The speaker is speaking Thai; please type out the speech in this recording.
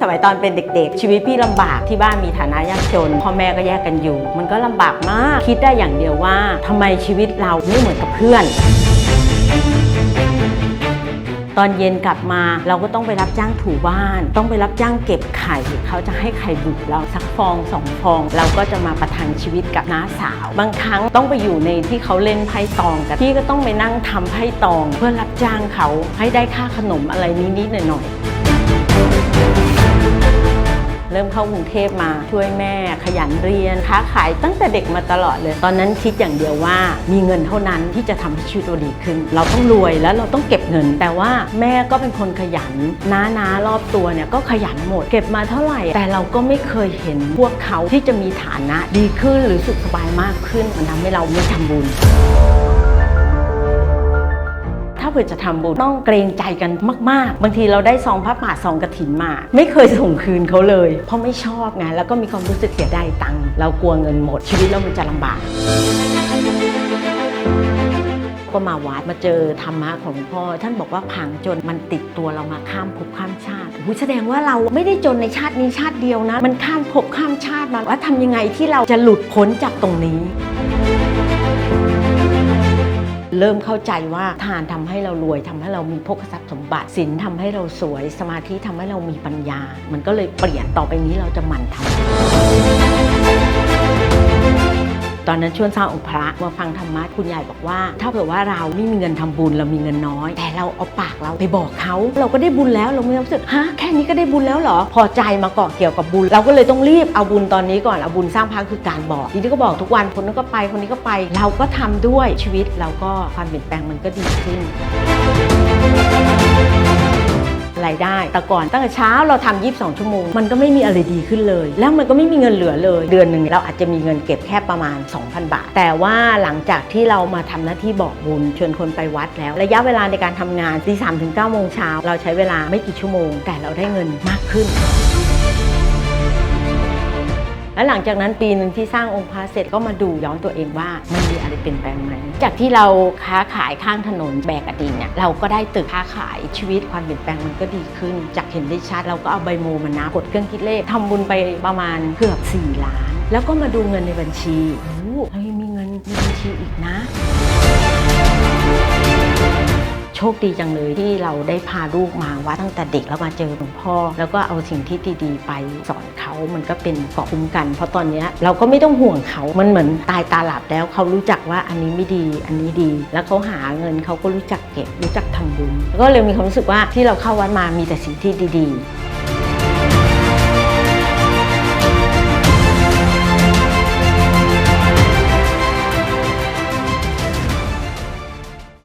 สมัยตอนเป็นเด็กๆ ชีวิตพี่ลำบากที่บ้านมีฐานะยากจนพ่อแม่ก็แยกกันอยู่ มันก็ลำบากมากคิดได้อย่างเดียวว่าทำไมชีวิตเราไม่เหมือนกับเพื่อน ตอนเย็นกลับมาเราก็ต้องไปรับจ้างถูบ้าน ต้องไปรับจ้างเก็บไข่เขาจะให้ไข่บุกเราสักฟองสองฟอง เราก็จะมาประทังชีวิตกับน้าสาว บางครั้งต้องไปอยู่ในที่เขาเล่นไพ่ตองกันพี่ก็ต้องไปนั่งทำไพ่ตอง เพื่อรับจ้างเขาให้ได้ค่าขนมอะไรนิดๆหน่อยๆ เริ่มเข้ากรุงเทพมาช่วยแม่ขยันเรียนค้าขายตั้งแต่เด็กมาตลอดเลย ตอนนั้นคิดอย่างเดียวว่ามีเงินเท่านั้นที่จะทำให้ชีวิตเราดีขึ้น เราต้องรวยแล้วเราต้องเก็บเงิน แต่ว่าแม่ก็เป็นคนขยันน้าน้ารอบตัวเนี่ยก็ขยันหมด เก็บมาเท่าไหร่ แต่เราก็ไม่เคยเห็นพวกเขาที่จะมีฐานะดีขึ้นหรือสุขสบายมากขึ้นมันทำให้เราไม่ทำบุญ เผื่อจะทำบุญต้องเกรงใจกันมาก ๆ บางทีเราได้ซองพระป่าซองกระถินมา ไม่เคยส่งคืนเขาเลย เพราะไม่ชอบไงแล้วก็มีความรู้สึกเสียดายตังค์เรากลัวเงินหมดชีวิตเรามันจะลำบากก็มาวัดมาเจอธรรมะของหลวงพ่อ ท่านบอกว่าผังจนมันติดตัวเรามาข้ามภพข้ามชาติอุ๊ยแสดงว่าเราไม่ได้จนในชาตินี้ชาติเดียวนะ มันข้ามภพข้ามชาติมาว่าทำยังไงที่เราจะหลุดพ้นจากตรงนี้ เริ่มเข้าใจว่าทานทำให้เรารวยทำให้เรามีพกทรัพย์สมบัติศีลทำให้เราสวย สมาธิทำให้เรามีปัญญา มันก็เลยเปลี่ยนต่อไปนี้เราจะหมั่นทำ ตอนนั้นช่วงสร้างองค์พระมาฟังธรรมะคุณยายบอกว่า ถ้าเผื่อว่าเราไม่มีเงินทำบุญเรามีเงินน้อย แต่เราเอาปากเราไปบอกเขาเราก็ได้บุญแล้วเราไม่รู้สึกฮะแค่นี้ก็ได้บุญแล้วเหรอ พอใจมาเกาะเกี่ยวกับบุญ เราก็เลยต้องรีบเอาบุญตอนนี้ก่อนเอาบุญสร้างพระคือการบอกทีนี้ก็บอกทุกวันคนนั้นก็ไปคนนี้ก็ไป เราก็ทำด้วยชีวิตเราก็ความเปลี่ยนแปลงมันก็ดีขึ้น รได้ แต่ก่อนตั้งแต่เช้าเราทำ22 ชั่วโมง มันก็ไม่มีอะไรดีขึ้นเลย แล้วมันก็ไม่มีเงินเหลือเลย เดือนหนึ่งเราอาจจะมีเงินเก็บแค่ประมาณ 2,000 บาท แต่ว่าหลังจากที่เรามาทำหน้าที่บอกบุญชวนคนไปวัดแล้ว ระยะเวลาในการทำงานตีสามถึงเก้าโมงเช้าเราใช้เวลาไม่กี่ชั่วโมง แต่เราได้เงินมากขึ้น แล้วหลังจากนั้นปีหนึ่งที่สร้างองค์พระเสร็จก็มาดูย้อนตัวเองว่ามันมีอะไรเปลี่ยนแปลงไหมจากที่เราค้าขายข้างถนนแบกกระดิ่งเนี่ยเราก็ได้ตึกค้าขายชีวิตความเปลี่ยนแปลงมันก็ดีขึ้น จากเห็นได้ชัดเราก็เอาใบโมมานับกดเครื่องคิดเลขทำบุญไปประมาณเกือบ4ล้าน แล้วก็มาดูเงินในบัญชีโอ้เฮ้ยมีเงินในบัญชีอีกนะ โชคดีจังเลยที่เราได้พาลูกมาวัดตั้งแต่เด็กแล้วมาเจอหลวงพ่อ แล้วก็เอาสิ่งที่ดีๆไปสอนเขามันก็เป็นเกาะคุ้มกัน เพราะตอนเนี้ยเราก็ไม่ต้องห่วงเขามันเหมือนตายตาหลับแล้วเขารู้จักว่าอันนี้ไม่ดีอันนี้ดี แล้วเขาหาเงินเขาก็รู้จักเก็บรู้จักทำบุญก็เลยมีความรู้สึกว่าที่เราเข้าวัดมามีแต่สิ่งที่ดี ๆ